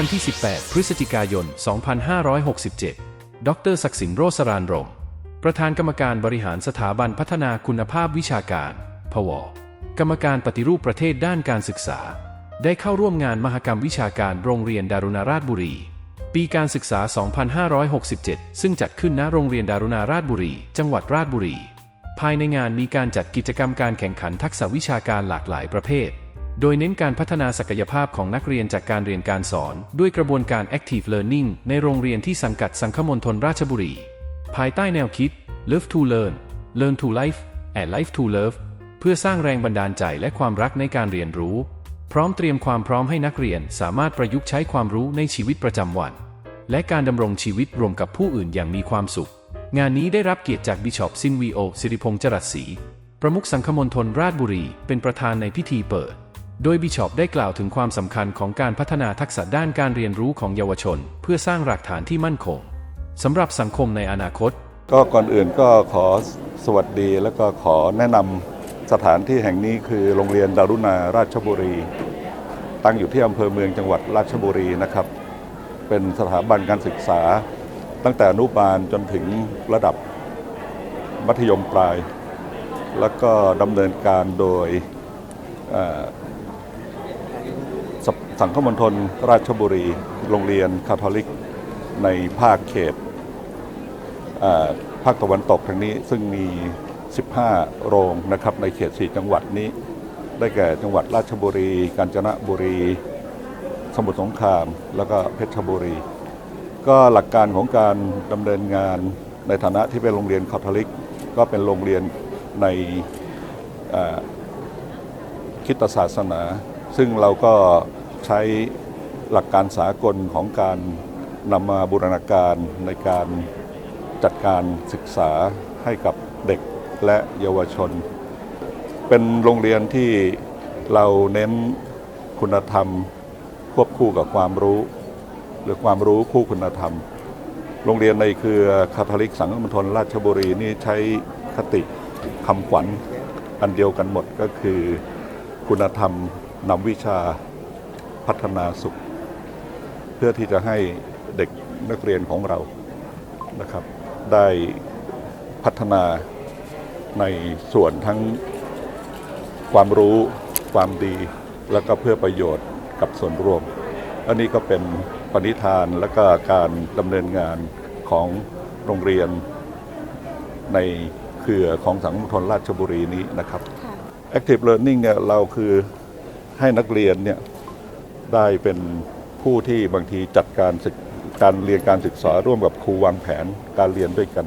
วันที่ 18 พฤศจิกายน 2567 ดรศักดิ์สินโรสรานรม ประธานกรรมการบริหารสถาบันพัฒนาคุณภาพวิชาการ พว กรรมการปฏิรูปประเทศด้านการศึกษา ได้เข้าร่วมงานมหกรรมวิชาการโรงเรียนดารุณาราชบุรี ปีการศึกษา 2567 ซึ่งจัดขึ้นณโรงเรียนดารุณาราชบุรี จังหวัดราชบุรี ภายในงานมีการจัดกิจกรรมการแข่งขันทักษะวิชาการหลากหลายประเภท โดยเน้นการพัฒนาศักยภาพของนักเรียนจากการเรียนการสอน ด้วยกระบวนการ Active Learning ในโรงเรียนที่สังกัดสังคมณฑลราชบุรี ภายใต้แนวคิด Love to Learn Learn to Life and Life to Love เพื่อสร้างแรงบันดาลใจและความรักในการเรียนรู้ พร้อมเตรียมความพร้อมให้นักเรียนสามารถประยุกต์ใช้ความรู้ในชีวิตประจำวัน และการดำรงชีวิตรวมกับผู้อื่นอย่างมีความสุข งานนี้ได้รับเกียรติจากบิชอปซินวีโอสิริพงษ์จรัสศรีประมุขสังคมณฑลราชบุรี เป็นประธานในพิธีเปิด โดยบิชอปได้กล่าวถึงความสำคัญของการพัฒนาทักษะด้านการเรียนรู้ของเยาวชน เพื่อสร้างรากฐานที่มั่นคงสำหรับสังคมในอนาคต ก็ก่อนอื่นก็ขอสวัสดีแล้วก็ขอแนะนำสถานที่แห่งนี้คือโรงเรียนดารุณาราชบุรี ตั้งอยู่ที่อำเภอเมืองจังหวัดราชบุรีนะครับ เป็นสถาบันการศึกษา ตั้งแต่อนุบาลจนถึงระดับมัธยมปลาย แล้วก็ดำเนินการโดยอ่อ สังคมณฑลราชบุรี โรงเรียนคาทอลิก ในภาคเขตภาคตะวันตกทางนี้ซึ่งมี 15 โรงนะครับในเขต 4 จังหวัดนี้ ได้แก่จังหวัดราชบุรี กาญจนบุรี สมุทรสงคราม แล้วก็เพชรบุรี ก็หลักการของการดำเนินงานในฐานะที่เป็นโรงเรียนคาทอลิก ก็เป็นโรงเรียนในคิดศาสนา ซึ่งเราก็ ใช้หลักการสากลของการนำมาบูรณาการในการจัดการศึกษาให้กับเด็กและเยาวชน เป็นโรงเรียนที่เราเน้นคุณธรรม ควบคู่กับความรู้ หรือความรู้คู่คุณธรรม โรงเรียนในเครือคาทอลิกสังฆมณฑลราชบุรีนี่ใช้คติคำขวัญอันเดียวกันหมดก็คือ คุณธรรมนำวิชา พัฒนาสุข เพื่อที่จะให้เด็กนักเรียนของเรานะครับ ได้พัฒนาในส่วนทั้งความรู้ความดี แล้วก็เพื่อประโยชน์กับส่วนรวม อันนี้ก็เป็นปณิธานและก็การดำเนินงานของโรงเรียนในเครือของสังคมณฑลราชบุรีนี้นะครับ Active Learning เนี่ยเราคือให้นักเรียนเนี่ย ได้เป็นผู้ที่บางทีจัดการศึกการเรียนการศึกษาร่วมกับครูวางแผนการเรียนด้วยกัน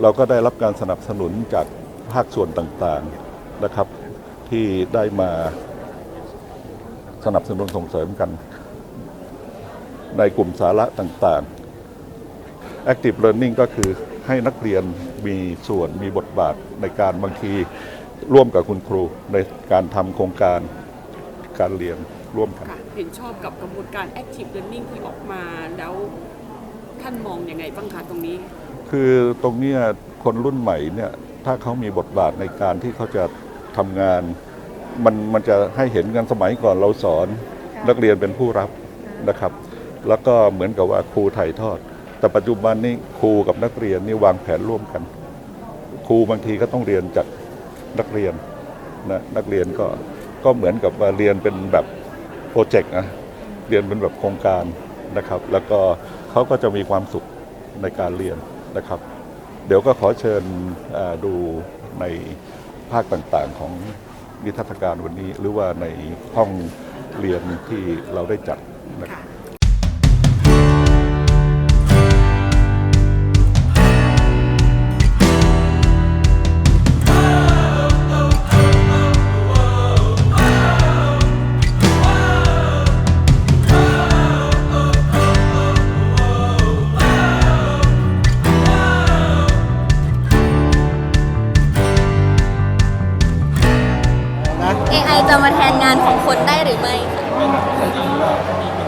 เราก็ได้รับการสนับสนุนจากภาคส่วนต่างๆนะครับ ที่ได้มาสนับสนุนส่งเสริมกัน ในกลุ่มสาระต่างๆ Active Learning ก็คือให้นักเรียนมีส่วนมีบทบาทในการบางทีร่วมกับคุณครูในการทำโครงการการเรียน ร่วมกัน ค่ะเห็นชอบกับกระบวนการ active learning ที่ออกมาแล้วท่านมองยังไงบ้างคะตรงนี้ คือตรงเนี้ยคนรุ่นใหม่เนี่ยถ้าเขามีบทบาทในการที่เขาจะทำงาน มันมันจะให้เห็นกันสมัยก่อนเราสอน นักเรียนเป็นผู้รับนะครับ แล้วก็เหมือนกับว่าครูถ่ายทอด แต่ปัจจุบันนี้ครูกับนักเรียนนี่วางแผนร่วมกัน ครูบางทีก็ต้องเรียนจากนักเรียนนะนักเรียนก็ก็เหมือนกับว่าเรียนเป็นแบบ โปรเจกต์นะเรียนเป็นแบบโครงการนะครับ แล้วก็เขาก็จะมีความสุขในการเรียนนะครับ เดี๋ยวก็ขอเชิญดูในภาคต่างๆของนิทรรศการวันนี้ หรือว่าในห้องเรียนที่เราได้จัดนะครับ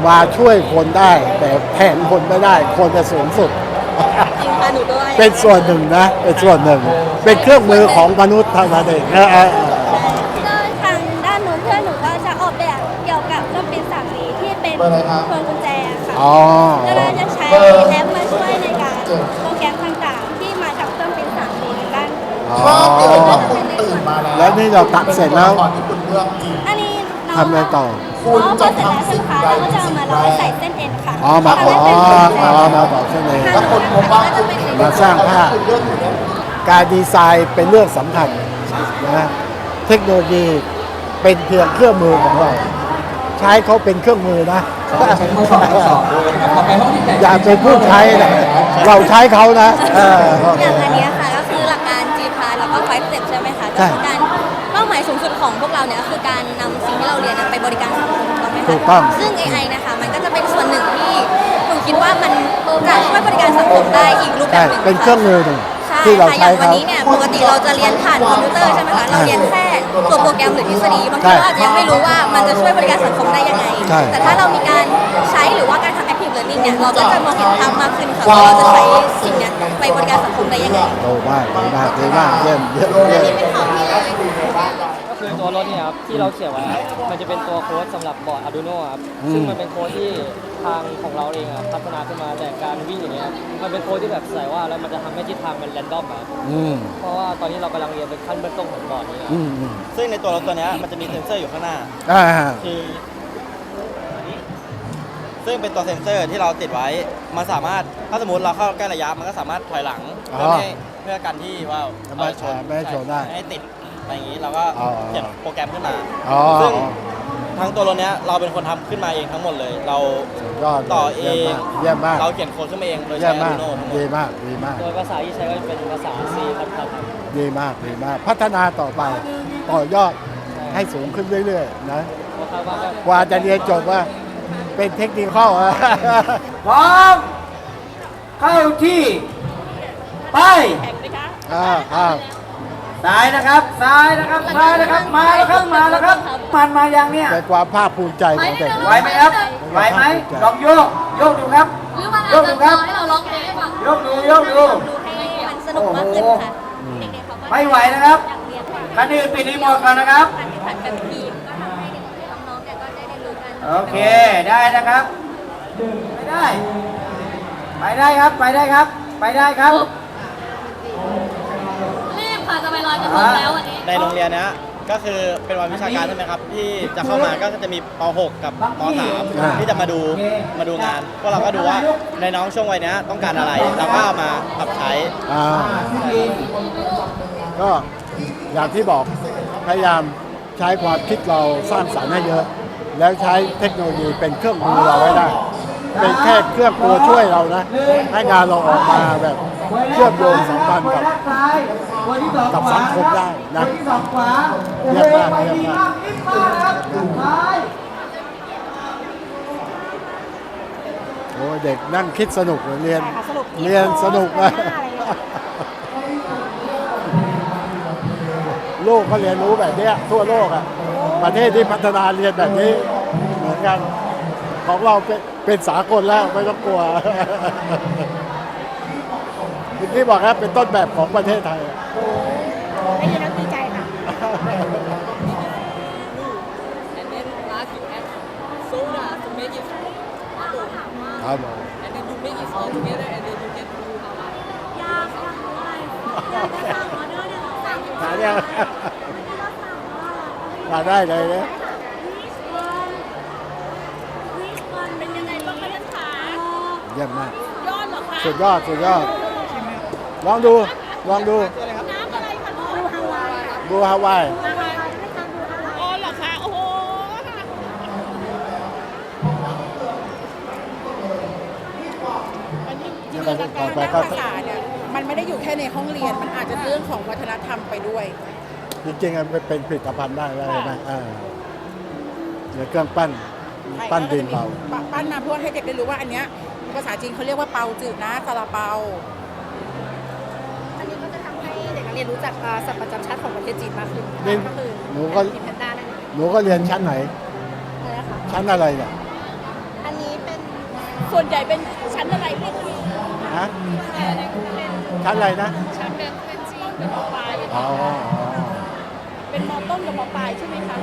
มาช่วยคนได้ แต่แทนคนไม่ได้ คนจะสูงสุด จริงค่ะหนูด้วยเป็นส่วนหนึ่งนะ เป็นส่วนหนึ่ง เป็นเครื่องมือของมนุษย์เท่านั้นเองเออเออเออก็ทางด้านนู้นเพื่อนหนูก็จะออกแบบเกี่ยวกับเครื่องบินสามสีที่เป็นพวงกุญแจอ๋อ ก็เลยจะใช้แอปมาช่วยในการโปรแกรมต่างๆ ที่มาจากเครื่องพิมพ์ 3D ในด้าน อ๋อ ถ้าเกิดว่าคุณตื่นมาแล้วแล้วนี่เราตัดเสร็จแล้ว ก่อนที่คุณเลือกกินอันนี้เรา ทำอะไรต่ออ๋อพอเสร็จแล้วใช่ไหมคะเราก็จะเอามาร้อยใส่เส้นเอ็นค่ะอ๋อ มาอ๋อทำให้เป็นอ๋อมาต่อเส้นเอง ถ้าคนพบว่าคุณมาสร้างภาพ คุณเลือกอยู่เนี่ยการดีไซน์เป็นเรื่องสำคัญนะเทคโนโลยีเป็นเพียงเครื่องมือของเรา ใช้เขาเป็นเครื่องมือนะอย่าเป็นผู้ใช้นะเราใช้เขานะเออ อย่างอันเนี้ยค่ะก็คือหลักการ G p a s แล้วก็5 step ใช่ไหมคะใช่ ก็คือการเป้าหมายสูงสุดของพวกเราเนี่ยก็คือการ บริการสังคมถูกต้องไหมคะถูกต้อง ซึ่ง AI นะคะมันก็จะเป็นส่วนหนึ่งที่หนูคิดว่ามันจะช่วยบริการสังคมได้อีกรูปแบใช่บหนึ่งเป็นเครื่องมือหนึ่งใช่ที่เราค่ะอใช้ย่างวันเขา นี้เนี่ยปกติเราจะเรียนผ่านคอมพิวเตอร์ใช่ไหมคะเราเรียนแค่ตัวโปรแกรมหรือทฤษฎีบางทีใช่เราอาจจะยังไม่รู้ว่ามันจะช่วยบริการสังคมได้ยังไง ใช่ แต่ถ้าเรามีการใช้หรือว่าการทำ active learning เนี่ยเราก็จะมองเห็นภาพมากขึ้นค่ะว่าเราจะใช้สิ่งเนี้ยไปบริการสังคมได้ยังไงโอ้มากดีมากดีมากเยี่ยมเยี่ยมเยี่ยมก็คือ ตัวรถเนี่ยครับที่เราเขียนไว้ครับมันจะเป็นตัวโค้ดสำหรับบอร์ด Arduino ครับซึ่งมันเป็นโค้ดที่ทางของเราเองอะพัฒนาขึ้นมาแต่การวิ่งอย่างเงี้ยมันเป็นโค้ดที่แบบใส่ว่าแล้วมันจะทำให้ทิศทางมันแรนดอมครับอืมเพราะว่าตอนนี้เรากำลังเรียนเป็นขั้นเบื้องต้นของบอร์ดนี้ครับ อืมอืมซึ่งในตัวรถตัวเนี้ยมันจะมีเซ็นเซอร์อยู่ข้างหน้า อ่า คืออันนี้ซึ่งเป็นตัวเซ็นเซอร์ที่เราติดไว้ มันสามารถ ถ้าสมมติเราเข้าใกล้ระยะ มันก็สามารถถอยหลังเพื่อไม่ให้เพื่อกันที่ว่าไม่ให้ชนไม่ให้ชนได้ให้ติด อะไรอย่างนี้เราก็อ๋อเขียนโปรแกรมขึ้นมาอ๋อ ซึ่งทั้งตัวรถเนี้ยเราเป็นคนทำขึ้นมาเองทั้งหมดเลย เราสุดยอดลยต่อเองเยี่ยมมากเราเขียนโค้ดขึ้นมาเองโดยเยี่ใช้ยมมาก Arduino ทั้งหมดีดมากดีมาก โดยภาษาที่ใช้ก็จะเป็นภาษา C ครับครับดีมากดีมาก พัฒนาต่อไป ต่อยอดให้สูงขึ้นเรื่อยๆนะเพราะว่าก็กว่าจะเรียนจบว่า เป็นเทคนิคเข้าอะ พร้อม เข้าที่ ไปอ้าวอ้าว ซ้ายนะครับซ้ายนะครับซ้ายนะครับมาแล้วครับมาแล้วครับมันมาอย่างเนี้ยเป็นความภาคภูมิใจของเด็กไหวไหมครับไหวไหมลองโยกโยกดูครับโยกดูครับให้เราร้องเพลงให้ฟังโยกดูโยกดูดูให้มันสนุกมากขึ้นค่ะเด็กๆเขาก็ไม่ไหวนะครับอยากเรียนคันอื่นปิดรีโมทก่อนนะครับการแข่งขันแบบทีมก็ทำให้เด็กๆน้องๆเนี่ยก็ได้เรียนรู้กันโอเคได้นะครับ ไปได้ ไปได้ครับไปได้ครับ ไปได้ครับ รีบค่ะจะไปล อยกระทงแล้ววันนี้ในโรงเรียนเนี้ยก็คือเป็นวันวิชาการใช่ไหมครับที่จะเข้ามาก็จะมีป .6 กับป .3 ที่จะมาดูมาดูงานพวกเราก็ดูว่าในน้องช่วงวัยเนี้ยต้องการอะไรเราก็เอามาปรับใช้ อ่าก็อย่างที่บอกพยายามใช้ความคิดเราสร้างสรรค์ให้เยอะ แล้วใช้เทคโนโลยีเป็นเครื่องมือเราไว้ได้ เป็นแค่เครื่องตัวช่วยเรานะ ให้งานเราออกมาแบบ เชื่อมโยงสัมพันธ์กับกับสังคมได้นะสองขวาเยี่ยมมากเยี่ยมมากนิดมากครับซ้ายโอ้ยเด็กนั่งคิดสนุกเรียนเรียนสนุกนะโลกก็เรียนรู้แบบนี้ทั่วโลกอะประเทศที่พัฒนาเรียนแบบนี้เหมือนกัน ของเราเป็นสากลแล้วไม่ต้องกลัว เมื่อกี้บอกครับเป็นต้นแบบของประเทศไทยอะ ได้ยินแล้วดีใจค่ะ and then last you add soda to make it bubble ครับผม and then you make it all together and then you get blue lava ยากค่ะเพราะอะไรอยากจะสั่งออเดอร์เนี่ยสั่งหาเนี่ยมาได้เลยเนี่ยเป็นยังไงบ้างคะท่านขาเยี่ยมมาก ยอดเหรอคะ สุดยอดสุดยอด ลองดู ลองดูน้ำอะไรคะดูฮาวายดูฮาวายอ๋อเหรอคะโอ้โหเดี๋ยวไปต่อไปก็ภาษาเนี่ยมันไม่ได้อยู่แค่ในห้องเรียน มันอาจจะเรื่องของวัฒนธรรมไปด้วย จริงๆอะมันเป็นผลิตภัณฑ์ได้แล้วใช่ไหมอ่าเดี๋ยวเครื่องปั้น ปั้นดินเราปะปั้นมาเพื่อให้เด็กได้รู้ว่าอันเนี้ยภาษาจีนเขาเรียกว่าเปาจืดนะซาลาเปา อันนี้ก็จะทำให้ เด็กนักเรียนรู้จักอ่าสัตว์ประจำชาติของประเทศจีนมากขึ้นนี่ก็คือหนูก็มีแพนด้านั่นเองหนูก็เรียนชั้นไหนอะไรนะคะชั้นอะไรเนี่ยอันนี้เป็นส่วนใหญ่เป็นชั้นอะไรไม่รู้ฮะชั้นอะไรนะชั้นเป็นเป็นจีนเป็นมปลายอ๋ออ๋อเป็นมต้นกับมปลายใช่ไหมคะ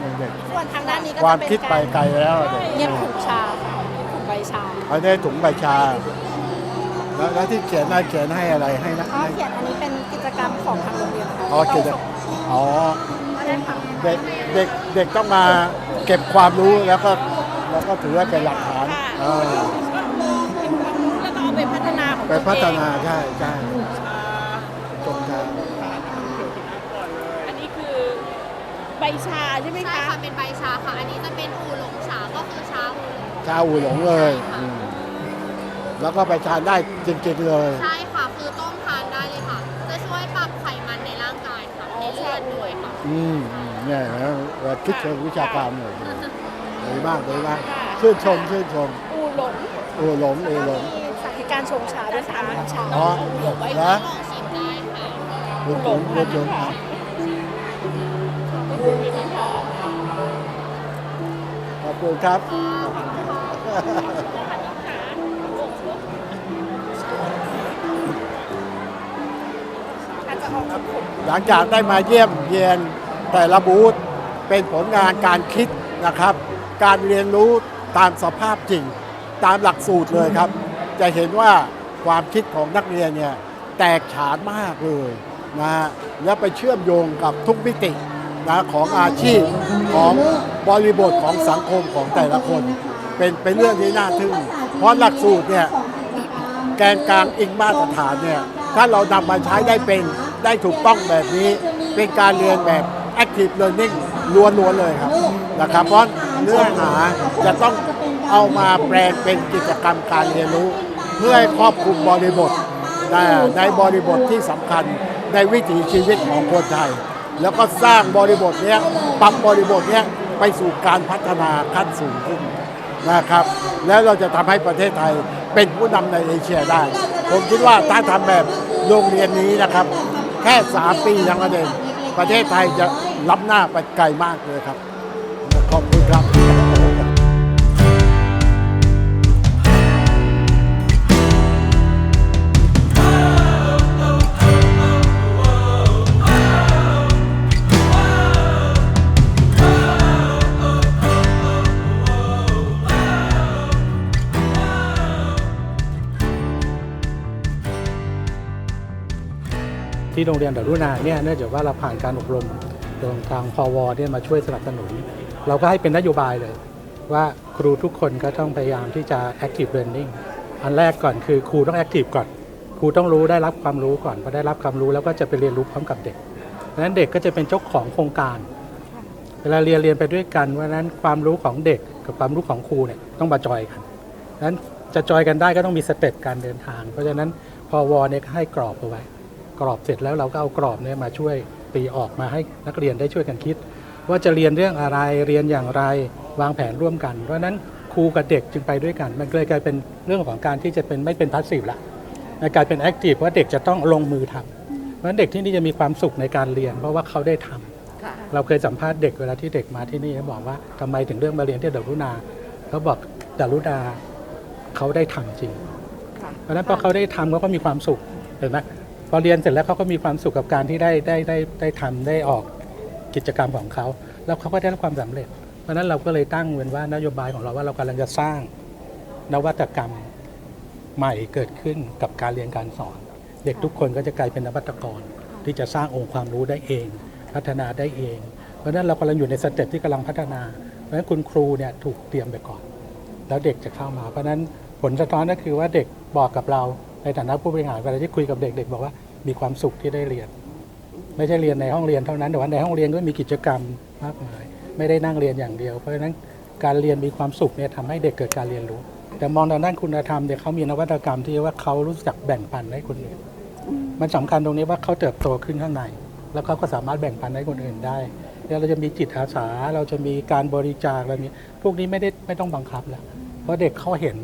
มเด็กส่วนทางด้านนี้ก็ความจะเป็นคิดไปไกลแล้วเด็กเย็บถุงชาค่ะถุงใบชาอันนี้ถุงใบชา แล้วแล้วที่เขียนน่าเขียนให้อะไรให้นะอ๋อเขียนอันนี้เป็นกิจกรรมของทางโรงเรียนค่ะอ๋อเขียนอ๋อก็ได้ทำเด็กเด็กเด็กต้องมาเก็บความรู้แล้วก็แล้วก็ถือว่าเป็นหลักฐานเออแล้วก็เอาไปพัฒนาของไปพัฒนาใช่ใช่จงชาอันนี้คือใบชาใช่ไหมใช่คะ ค่ะเป็นใบชาค่ะ อันนี้จะเป็นอูหลงชาก็คือชาอูหลงชาอูหลงเลยอืม แล้วก็ไปทานได้จริงๆเลย ใช่ค่ะ คือต้มทานได้เลยค่ะ จะช่วยปรับไขมันในร่างกายค่ะในเลือดด้วยค่ะ อืมอืมเนี่ยนะเราคิดเชิงวิชาการเลยดีมากดีมากชื่นชมชื่นชมอูหลงอูหลงอูหลง มีสาธิตการชงชาด้วยค่ะน้ำชาอ๋ออูหลงไว้นะลองชิมได้ค่ะอูหลงอูหลงครับ ขอบคุณครับอาจจะออกมาข หลังจากได้มาเยี่ยมเยียนแต่ละบูธเป็นผลงานการคิดนะครับ การเรียนรู้ตามสภาพจริง ตามหลักสูตรเลยครับ จะเห็นว่าความคิดของนักเรียนเนี่ยแตกฉานมากเลยนะฮะแล้วไปเชื่อมโยงกับทุกมิตินะของอาชีพของบริบทของสังคมของแต่ละคน เป็นเป็นเรื่องที่น่าทึ่งเพราะหลักสูตรเนี่ยแกนกลางอิงมาตรฐานเนี่ยถ้าเรานำมาใช้ได้เป็น ได้ถูกต้องแบบนี้เป็นการเรียนแบบ active learning ล้วนๆเลยครับนะครับ เพราะเนื้อหาจะต้องเอามาแปลงเป็นกิจกรรมการเรียนรู้ เพื่อให้ครอบคลุมบริบทในบริบทที่สำคัญในวิถีชีวิตของคนไทย แล้วก็สร้างบริบทนี้ปรับบริบทนี้ไปสู่การพัฒนาขั้นสูงขึ้นนะครับ แล้วเราจะทำให้ประเทศไทยเป็นผู้นำในเอเชียได้ ผมคิดว่าถ้าทำแบบโรงเรียนนี้นะครับ แค่3ปีทั้งนั้นเองประเทศไทยจะล้ำหน้าไปไกลมากเลยครับ ขอบคุณครับ ที่โรงเรียนดารุณาเนี่ยเนื่องจากว่าเราผ่านการอบรมโดยทางพวเนี่ยมาช่วยสนับสนุน เราก็ให้เป็นนโยบายเลย ว่าครูทุกคนก็ต้องพยายามที่จะ active learning อันแรกก่อนคือครูต้อง active ก่อน ครูต้องรู้ได้รับความรู้ก่อนพอได้รับความรู้แล้วก็จะไปเรียนรู้พร้อมกับเด็กดังนั้นเด็กก็จะเป็นเจ้าของโครงการ เวลาเรียนเรียนไปด้วยกันเพราะฉะนั้นความรู้ของเด็กกับความรู้ของครูเนี่ยต้องมาจอยกันดังนั้นจะจอยกันได้ก็ต้องมีสเต็ปการเดินทาง เพราะฉะนั้นพอวเนี่ยก็ให้กรอบเอาไว้ กรอบเสร็จแล้วเราก็เอากรอบเนี่ยมาช่วยตีออกมาให้นักเรียนได้ช่วยกันคิด ว่าจะเรียนเรื่องอะไรเรียนอย่างไรวางแผนร่วมกัน เพราะฉะนั้นครูกับเด็กจึงไปด้วยกัน มันเลยกลายเป็นเรื่องของการที่จะเป็นไม่เป็นพาสซีฟละมันกลายเป็นแอคทีฟว่าเด็กจะต้องลงมือทำเพราะฉะนั้นเด็กที่นี่จะมีความสุขในการเรียน เพราะว่าเขาได้ทำเราเคยสัมภาษณ์เด็กเวลาที่เด็กมาที่นี่เขาบอกว่าทำไมถึงเรื่องมาเรียนที่ดารุณาเขาบอกดารุณาเขาได้ทำจริง เพราะฉะนั้นพอเขาได้ทำเขาก็มีความสุขเห็นไหม พอเรียนเสร็จแล้วเขาก็มีความสุขกับการที่ได้ได้ได้ได้ทำได้ออกกิจกรรมของเขา แล้วเขาก็ได้รับความสำเร็จ เพราะนั้นเราก็เลยตั้งเป็นว่านโยบายของเราว่าเรากำลังจะสร้างนวัตกรรมใหม่เกิดขึ้นกับการเรียนการสอน เด็กทุกคนก็จะกลายเป็นนวัตกร ที่จะสร้างองค์ความรู้ได้เอง พัฒนาได้เอง เพราะนั้นเรากำลังอยู่ในสเต็ปที่กำลังพัฒนา เพราะฉะนั้นคุณครูเนี่ยถูกเตรียมไปก่อน แล้วเด็กจะเข้ามา เพราะนั้นผลสะท้อนก็คือว่าเด็กบอกกับเรา ในฐานะผู้บริหารเวลาที่คุยกับเด็กเด็กบอกว่ามีความสุขที่ได้เรียน ไม่ใช่เรียนในห้องเรียนเท่านั้นแต่ว่าในห้องเรียนก็มีกิจกรรมมากมาย ไม่ได้นั่งเรียนอย่างเดียว เพราะฉะนั้นการเรียนมีความสุขเนี่ยทำให้เด็กเกิดการเรียนรู้ แต่มองทางด้านคุณธรรมเนี่ยเขามีนวัตกรรมที่ว่าเขารู้จักแบ่งปันให้คนอื่นมันสำคัญตรงนี้ว่าเขาเติบโตขึ้นข้างใน แล้วเขาก็สามารถแบ่งปันให้คนอื่นได้แล้วเราจะมีจิตอาสาเราจะมีการบริจาคเรามีพวกนี้ไม่ได้ไม่ต้องบังคับแล้วเพราะเด็กเขาเห็น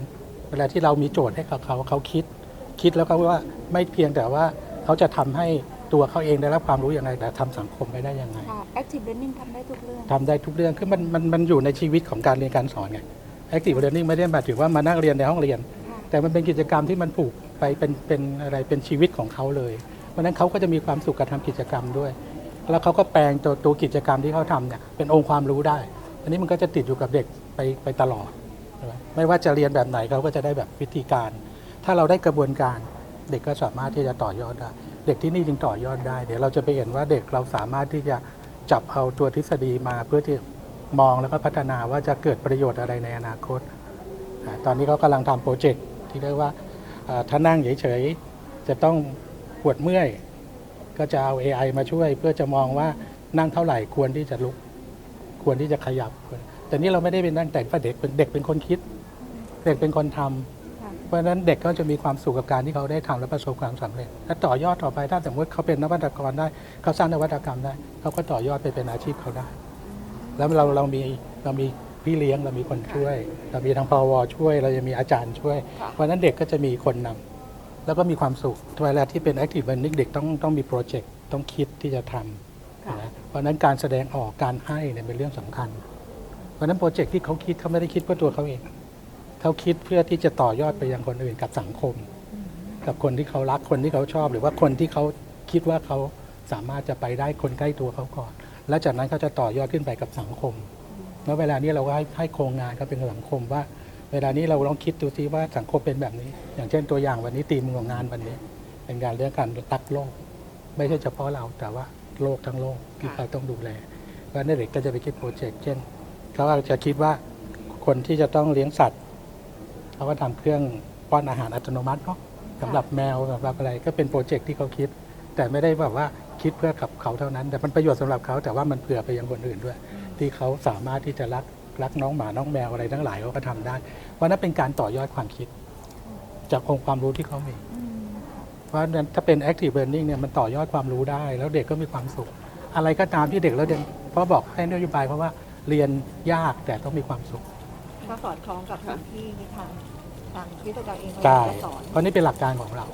เวลาที่เรามีโจทย์ให้กับเขาเขาคิด คิดแล้วก็ว่าไม่เพียงแต่ว่าเขาจะทำให้ตัวเขาเองได้รับความรู้อย่างไรแต่ทำสังคมไปได้ยังไงค่ะ active learning ทำได้ทุกเรื่องทำได้ทุกเรื่องคือมันมันมันอยู่ในชีวิตของการเรียนการสอนไง active learning ไม่ได้หมายถึงว่ามานั่งเรียนในห้องเรียน แต่มันเป็นกิจกรรมที่มันผูกไปเป็นเป็นอะไรเป็นชีวิตของเขาเลย เพราะฉะนั้นเขาก็จะมีความสุขกับทำกิจกรรมด้วย แล้วเขาก็แปลงตัวตัวกิจกรรมที่เขาทำเนี่ยเป็นองค์ความรู้ได้ อันนี้มันก็จะติดอยู่กับเด็กไปไปตลอดใช่ไหมไม่ว่าจะเรียนแบบไหนเขาก็จะได้แบบวิธีการ ถ้าเราได้กระบวนการเด็กก็สามารถที่จะต่อยอดได้ เด็กที่นี่จึงต่อยอดได้ เดี๋ยวเราจะไปเห็นว่าเด็กเราสามารถที่จะจับเอาตัวทฤษฎีมาเพื่อที่มองแล้วก็พัฒนาว่าจะเกิดประโยชน์อะไรในอนาคต ตอนนี้เขากำลังทำโปรเจกต์ที่เรียกว่าอ่าถ้านั่งเฉยๆจะต้องปวดเมื่อย ก็จะเอา AI มาช่วย เพื่อจะมองว่านั่งเท่าไหร่ควรที่จะลุก ควรที่จะขยับ แต่นี่เราไม่ได้เป็นนั่งแต่งว่าเด็กเด็กเป็นคนคิด เด็กเป็นคนทำเพ ราะฉะนั้นเด็กก็จะมีความสุขกับการที่เขาได้ทำและประสบความสำเร็จ และต่อยอดต่อไปถ้าสมมติเขาเป็นนวัตกรได้เขาสร้างนวัตกรรมได้ เขาก็ต่อยอดไปเป็นอาชีพเขาได้ แล้วเราเรามีเรามีพี่เลี้ยงเรามีคนช่วย เรามีทางพวช่วย เราจะมีอาจารย์ช่วย เพราะฉะนั้นเด็กก็จะมีคนนำแล้วก็มีความสุขเวลาที่เป็น active learning เด็กต้องต้องมีโปรเจกต์ต้องคิดที่จะทำนะเพราะฉะนั้นการแสดงออกการให้เนี่ยเป็นเรื่องสำคัญ เพราะฉะนั้นโปรเจกต์ที่เขาคิดเขาไม่ได้คิดเพื่อตัวเขาเอง เขาคิดเพื่อที่จะต่อยอดไปยังคนอื่นกับสังคม กับคนที่เขารักคนที่เขาชอบ หรือว่าคนที่เขาคิดว่าเขาสามารถจะไปได้คนใกล้ตัวเขาก่อน แล้วจากนั้นเขาจะต่อยอดขึ้นไปกับสังคมแล้วเวลานี้เราก็ให้ให้โครงงานเขาเป็นสังคมว่า เวลานี้เราลองคิดดูซิว่าสังคมเป็นแบบนี้ อย่างเช่นตัวอย่างวันนี้ตีมของงานวันนี้ เป็นการเรื่องการรักโลก ไม่ใช่เฉพาะเราแต่ว่าโลกทั้งโลกที่เราต้องดูแลเพราะนั้นเด็กก็จะไปคิดโปรเจกต์เช่นเขาอาจจะคิดว่าคนที่จะต้องเลี้ยงสัตว์ เขาก็ทำเครื่องป้อนอาหารอัตโนมัติเนาะสำหรับแมวสำหรับอะไรก็เป็นโปรเจกต์ที่เขาคิด แต่ไม่ได้แบบว่าคิดเพื่อกับเขาเท่านั้น แต่มันประโยชน์สำหรับเขาแต่ว่ามันเผื่อไปยังคนอื่นด้วย ที่เขาสามารถที่จะรักรักน้องหมาน้องแมวอะไรทั้งหลายเขาก็ทำได้เพราะนั้นเป็นการต่อยอดความคิด จากองค์ความรู้ที่เขามี เพราะฉะนั้นถ้าเป็น active learning เนี่ยมันต่อยอดความรู้ได้ แล้วเด็กก็มีความสุข อะไรก็ตามที่เด็กแล้วเด็กเพราะบอกให้นโยบายเพราะว่าเรียนยากแต่ต้องมีความสุข ก็สอดคล้องกับสิ่งที่ทางทางวิทยาการเองใช่เขาสอนเพราะนี่เป็นหลักการของเรา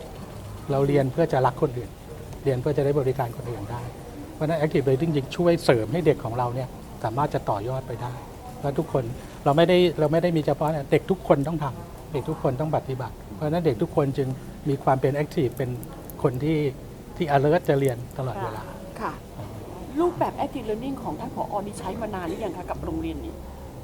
เราเรียนเพื่อจะรักคนอื่น เรียนเพื่อจะได้บริการคนอื่นได้ เพราะฉะนั้น Active Learning จริงๆช่วยเสริมให้เด็กของเราเนี่ยสามารถจะต่อยอดไปได้แล้วทุกคนเราไม่ได้เราไม่ได้มีเฉพาะเนี่ยเด็กทุกคนต้องทำเด็กทุกคนต้องปฏิบัติ เพราะฉะนั้นเด็กทุกคนจึงมีความเป็น Active เป็นคนที่ที่ alert จะเรียนตลอดเวลา ค่ะ รูปแบบ active learning ของท่านผอนี่ใช้มานานหรือยังคะกับโรงเรียนนี้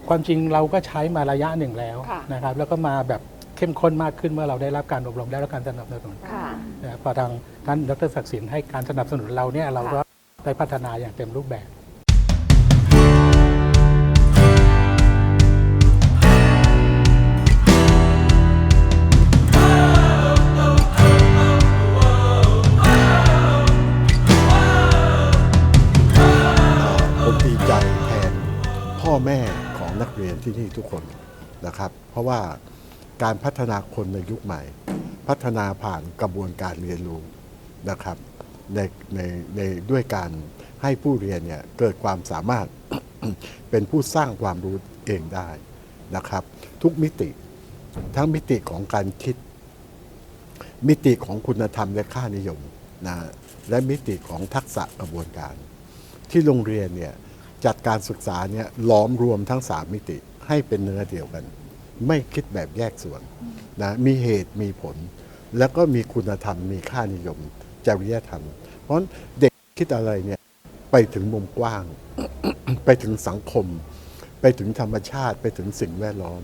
ความจริงเราก็ใช้มาระยะหนึ่งแล้วค่ะ นะครับ แล้วก็มาแบบเข้มข้นมากขึ้นเมื่อเราได้รับการอบรมได้รับการสนับสนุนค่ะ นะครับพอทางท่านดรศักดิ์สินให้การสนับสนุนเราเนี่ยเราก็ได้พัฒนาอย่างเต็มรูปแบบ ผมดีใจแทนพ่อแม่ของ นักเรียนที่นี่ทุกคนนะครับ เพราะว่าการพัฒนาคนในยุคใหม่ พัฒนาผ่านกระบวนการเรียนรู้นะครับในในในด้วยการให้ผู้เรียนเนี่ยเกิดความสามารถเป็นผู้สร้างความรู้เองได้นะครับ ทุกมิติทั้งมิติของการคิด มิติของคุณธรรมและค่านิยมนะและมิติของทักษะกระบวนการ ที่โรงเรียนเนี่ย จัดการศึกษาเนี่ยล้อมรวมทั้ง 3 มิติให้เป็นเนื้อเดียวกัน ไม่คิดแบบแยกส่วนนะมีเหตุมีผล แล้วก็มีคุณธรรม มีค่านิยม จริยธรรม เพราะเด็กคิดอะไรเนี่ยไปถึงมุมกว้าง ไปถึงสังคม ไปถึงธรรมชาติไปถึงสิ่งแวดล้อม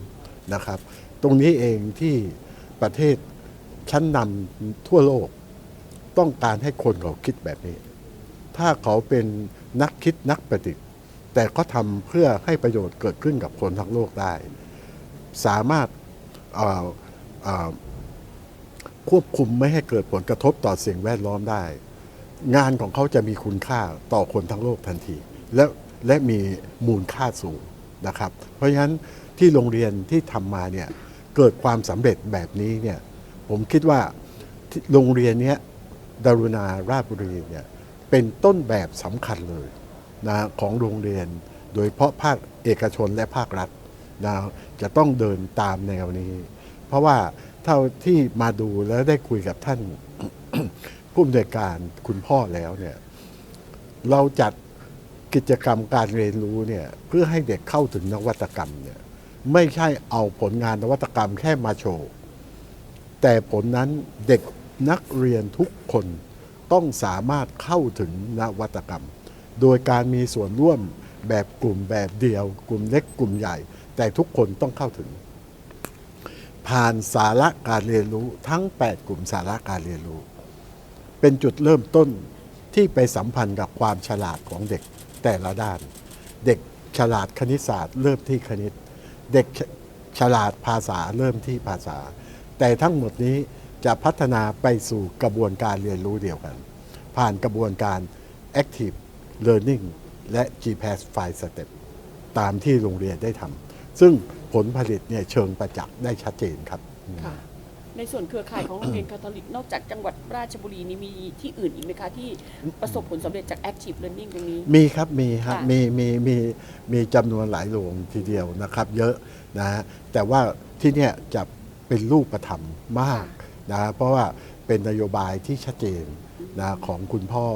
นะครับ ตรงนี้เองที่ประเทศชั้นนำทั่วโลกต้องการให้คนเขาคิดแบบนี้ ถ้าเขาเป็นนักคิดนักประดิษฐ์ แต่ก็ทำเพื่อให้ประโยชน์เกิดขึ้นกับคนทั้งโลกได้ สามารถควบคุมไม่ให้เกิดผลกระทบต่อสิ่งแวดล้อมได้ งานของเขาจะมีคุณค่าต่อคนทั้งโลกทันที และและมีมูลค่าสูงนะครับ เพราะฉะนั้นที่โรงเรียนที่ทำมาเนี่ยเกิดความสำเร็จแบบนี้เนี่ยผมคิดว่าโรงเรียนเนี้ยดารุณาราชบุรีเนี่ยเป็นต้นแบบสำคัญเลย นะของโรงเรียน โดยเฉพาะภาคเอกชนและภาครัฐนะจะต้องเดินตามแนวนี้ เพราะว่าเท่าที่มาดูแล้วได้คุยกับท่านผู้อำนวยการคุณพ่อแล้วเนี่ยเราจัดกิจกรรมการเรียนรู้เนี่ยเพื่อให้เด็กเข้าถึงนวัตกรรมเนี่ยไม่ใช่เอาผลงานนวัตกรรมแค่มาโชว์ แต่ผลนั้นเด็กนักเรียนทุกคนต้องสามารถเข้าถึงนวัตกรรม โดยการมีส่วนร่วมแบบกลุ่มแบบเดียว กลุ่มเล็กกลุ่มใหญ่ แต่ทุกคนต้องเข้าถึง ผ่านสาระการเรียนรู้ทั้ง 8 กลุ่มสาระการเรียนรู้ เป็นจุดเริ่มต้นที่ไปสัมพันธ์กับความฉลาดของเด็กแต่ละด้าน เด็กฉลาดคณิตศาสตร์ เริ่มที่คณิต เด็กฉลาดภาษาเริ่มที่ภาษา แต่ทั้งหมดนี้จะพัฒนาไปสู่กระบวนการเรียนรู้เดียวกัน ผ่านกระบวนการ Active Learning และ GPAS 5 Step ตามที่โรงเรียนได้ทำซึ่งผลผลิตเนี่ยเชิงประจักษ์ได้ชัดเจนครับ ค่ะ ในส่วนเครือข่ายของโรงเรียนคาทอลิก นอกจากจังหวัดราชบุรีนี้มีที่อื่นอีกไหมคะ ที่ประสบผลสำเร็จจาก Active Learning ตรงนี้ มีครับมีฮะค่ะ มีมีมีมีจำนวนหลายโรงทีเดียวนะครับ เยอะนะฮะแต่ว่าที่เนี่ยจะเป็นรูปธรรมมากนะเพราะว่าเป็นนโยบายที่ชัดเจนนะของคุณพ่อ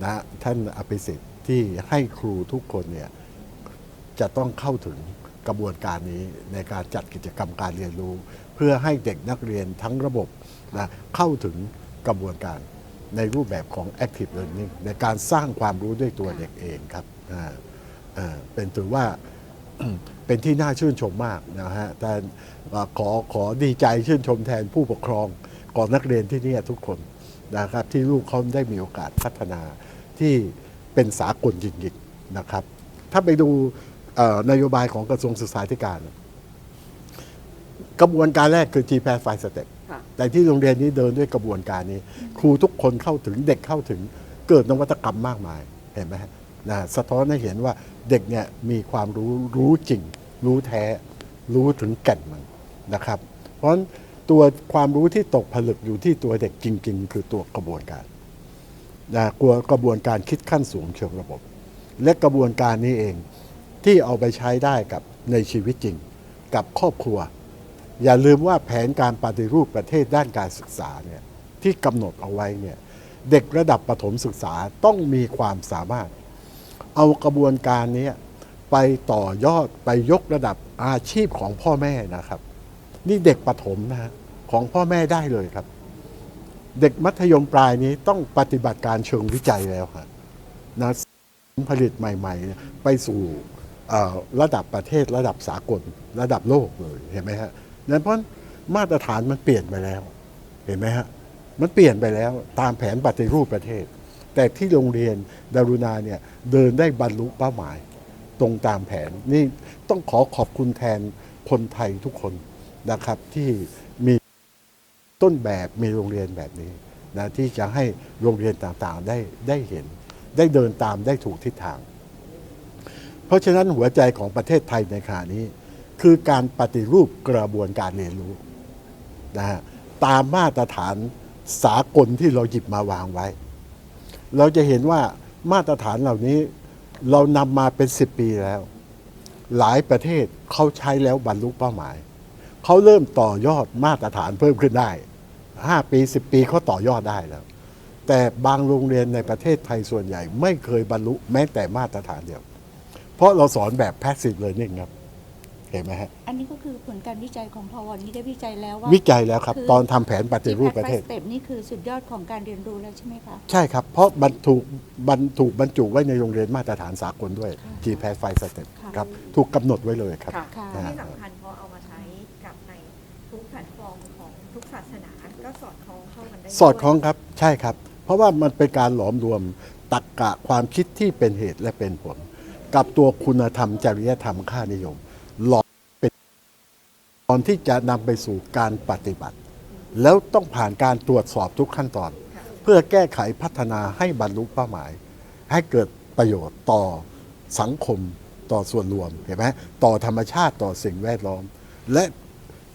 นะท่านอภิสิทธิ์ที่ให้ครูทุกคนเนี่ยจะต้องเข้าถึงกระบวนการนี้ในการจัดกิจกรรมการเรียนรู้ เพื่อให้เด็กนักเรียนทั้งระบบนะเข้าถึงกระบวนการในรูปแบบของ active learning ในการสร้างความรู้ด้วยตัวเด็กเองครับเป็นถือว่าเป็นที่น่าชื่นชมมากนะฮะแต่ขอขอดีใจชื่นชมแทนผู้ปกครองของนักเรียนที่นี่ทุกคน นะครับที่ลูกเขาได้มีโอกาสพัฒนาที่เป็นสากลจริงๆนะครับ ถ้าไปดูเอ่อนโยบายของกระทรวงศึกษาธิการ กระบวนการแรกคือ GPAS 5 Step ค่ะแต่ที่โรงเรียนนี้เดินด้วยกระบวนการนี้ ครูทุกคนเข้าถึงเด็กเข้าถึงเกิดนวัตกรรมมากมายเห็นไหมฮะนะสะท้อนให้เห็นว่าเด็กเนี่ยมีความรู้รู้จริง รู้แท้ รู้ถึงแก่นมันนะครับ เพราะฉะนั้น ตัวความรู้ที่ตกผลึกอยู่ที่ตัวเด็กจริง ๆ คือตัวกระบวนการนะกลัวกระบวนการคิดขั้นสูงเชิงระบบ และกระบวนการนี้เองที่เอาไปใช้ได้กับในชีวิตจริง กับครอบครัว อย่าลืมว่าแผนการปฏิรูปประเทศด้านการศึกษาเนี่ยที่กำหนดเอาไว้เนี่ยเด็กระดับประถมศึกษาต้องมีความสามารถ เอากระบวนการนี้ไปต่อยอดไปยกระดับอาชีพของพ่อแม่นะครับ นี่เด็กประถมนะฮะของพ่อแม่ได้เลยครับ เด็กมัธยมปลายนี้ต้องปฏิบัติการเชิงวิจัยแล้วครับนะผลิตใหม่ ๆ ไปสู่ระดับประเทศระดับสากลระดับโลกเลยเห็นไหมฮะนั้นเพราะมาตรฐานมันเปลี่ยนไปแล้ว เห็นไหมฮะมันเปลี่ยนไปแล้วตามแผนปฏิรูปประเทศ แต่ที่โรงเรียนดารุณาเนี่ยเดินได้บรรลุเป้าหมาย ตรงตามแผนนี่ต้องขอขอบคุณแทนคนไทยทุกคน นะครับที่มีต้นแบบมีโรงเรียนแบบนี้นะที่จะให้โรงเรียนต่างๆได้ได้เห็น ได้เดินตามได้ถูกทิศทาง เพราะฉะนั้นหัวใจของประเทศไทยในขณะนี้ คือการปฏิรูปกระบวนการเรียนรู้นะฮะตามมาตรฐานสากลที่เราหยิบมาวางไว้ เราจะเห็นว่ามาตรฐานเหล่านี้เรานำมาเป็น 10 ปีแล้ว หลายประเทศเขาใช้แล้วบรรลุเป้าหมาย เขาเริ่มต่อยอดมาตรฐานเพิ่มขึ้นได้ 5 ปี 10 ปีเขาต่อยอดได้แล้ว แต่บางโรงเรียนในประเทศไทยส่วนใหญ่ ไม่เคยบรรลุแม้แต่มาตรฐานเดียว เพราะเราสอนแบบ passive learning ครับเห็นไหมฮะอันนี้ก็คือผลการวิจัยของพวนี้ได้วิจัยแล้วว่าวิจัยแล้วครับคือตอนทำแผนปฏิรูปประเทศสเต็ปนี่คือสุดยอดของการเรียนรู้แล้วใช่ไหมคะใช่ครับ เพราะบรรถูกบรรถูกบรรจุไว้ในโรงเรียนมาตรฐานสากลด้วย g p a s 5 Step ค่ะครับ ถูกกำหนดไว้เลยครับค่ะค่ะอ่าที่สำคัญพอเอามาใช้กับในทุกแพลตฟอร์มของทุกศาสนา ก็สอดค ล้องเข้ากันได้สอดคล้องครับใช่ครับ เพราะว่ามันเป็นการหลอมรวมตรรกะความคิดที่เป็นเหตุและเป็นผล กับตัวคุณธรรม จริยธรรมค่านิยม หลอมเป็นตอนที่จะนำไปสู่การปฏิบัติ แล้วต้องผ่านการตรวจสอบทุกขั้นตอน เพื่อแก้ไขพัฒนาให้บรรลุเป้าหมาย ให้เกิดประโยชน์ต่อสังคมต่อส่วนรวมเห็นไหมต่อธรรมชาติต่อสิ่งแวดล้อม และ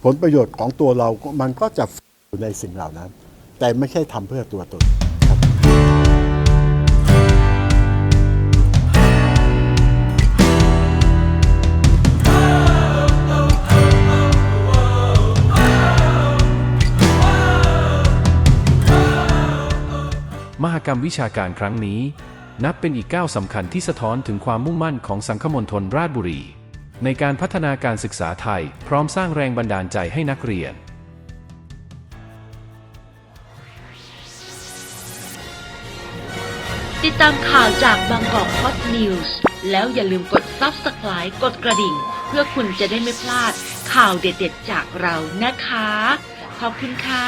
ผลประโยชน์ของตัวเราก็มันก็จะอยู่ในสิ่งเหล่านั้น แต่ไม่ใช่ทำเพื่อตัวตนครับมหกรรมวิชาการครั้งนี้ นับเป็นอีกก้าวสำคัญที่สะท้อนถึงความมุ่งมั่นของสังคมณฑลราชบุรี ในการพัฒนาการศึกษาไทย พร้อมสร้างแรงบันดาลใจให้นักเรียน ติดตามข่าวจากบางกอกฮอตนิวส์แล้วอย่าลืมกด Subscribe กดกระดิ่ง เพื่อคุณจะได้ไม่พลาดข่าวเด็ดๆจากเรานะคะ ขอบคุณค่ะ